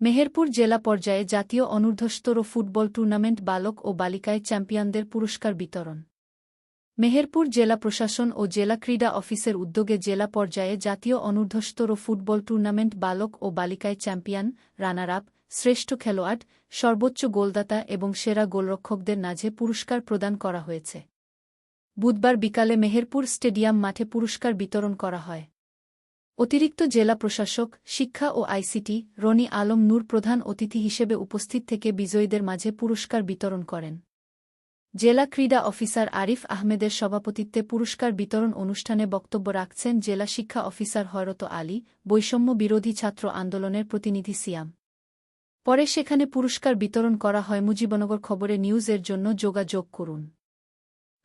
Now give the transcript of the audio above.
মেহেরপুর জেলা পর্যায়ে জাতীয় অনূর্ধ্বস্তর ফুটবল টুর্নামেন্ট বালক ও বালিকায় চ্যাম্পিয়নদের পুরস্কার বিতরণ। মেহেরপুর জেলা প্রশাসন ও জেলা ক্রীড়া অফিসের উদ্যোগে জেলা পর্যায়ে জাতীয় অনূর্ধ্বস্তর ফুটবল টুর্নামেন্ট বালক ও বালিকায় চ্যাম্পিয়ন রানার আপ শ্রেষ্ঠ খেলোয়াড়, সর্বোচ্চ গোলদাতা এবং সেরা গোলরক্ষকদের মাঝে পুরস্কার প্রদান করা হয়েছে। বুধবার বিকালে মেহেরপুর স্টেডিয়াম মাঠে পুরস্কার বিতরণ করা হয়। অতিরিক্ত জেলা প্রশাসক, শিক্ষা ও আইসিটি রনি আলম নূর প্রধান অতিথি হিসেবে উপস্থিত থেকে বিজয়ীদের মাঝে পুরস্কার বিতরণ করেন। জেলা ক্রীড়া অফিসার আরিফ আহমেদের সভাপতিত্বে পুরস্কার বিতরণ অনুষ্ঠানে বক্তব্য রাখছেন জেলা শিক্ষা অফিসার হরত আলী, বৈষম্য বিরোধী ছাত্র আন্দোলনের প্রতিনিধি সিয়াম। পরে সেখানে পুরস্কার বিতরণ করা হয় মুজিবনগর খবরে নিউজের জন্য যোগাযোগ করুন।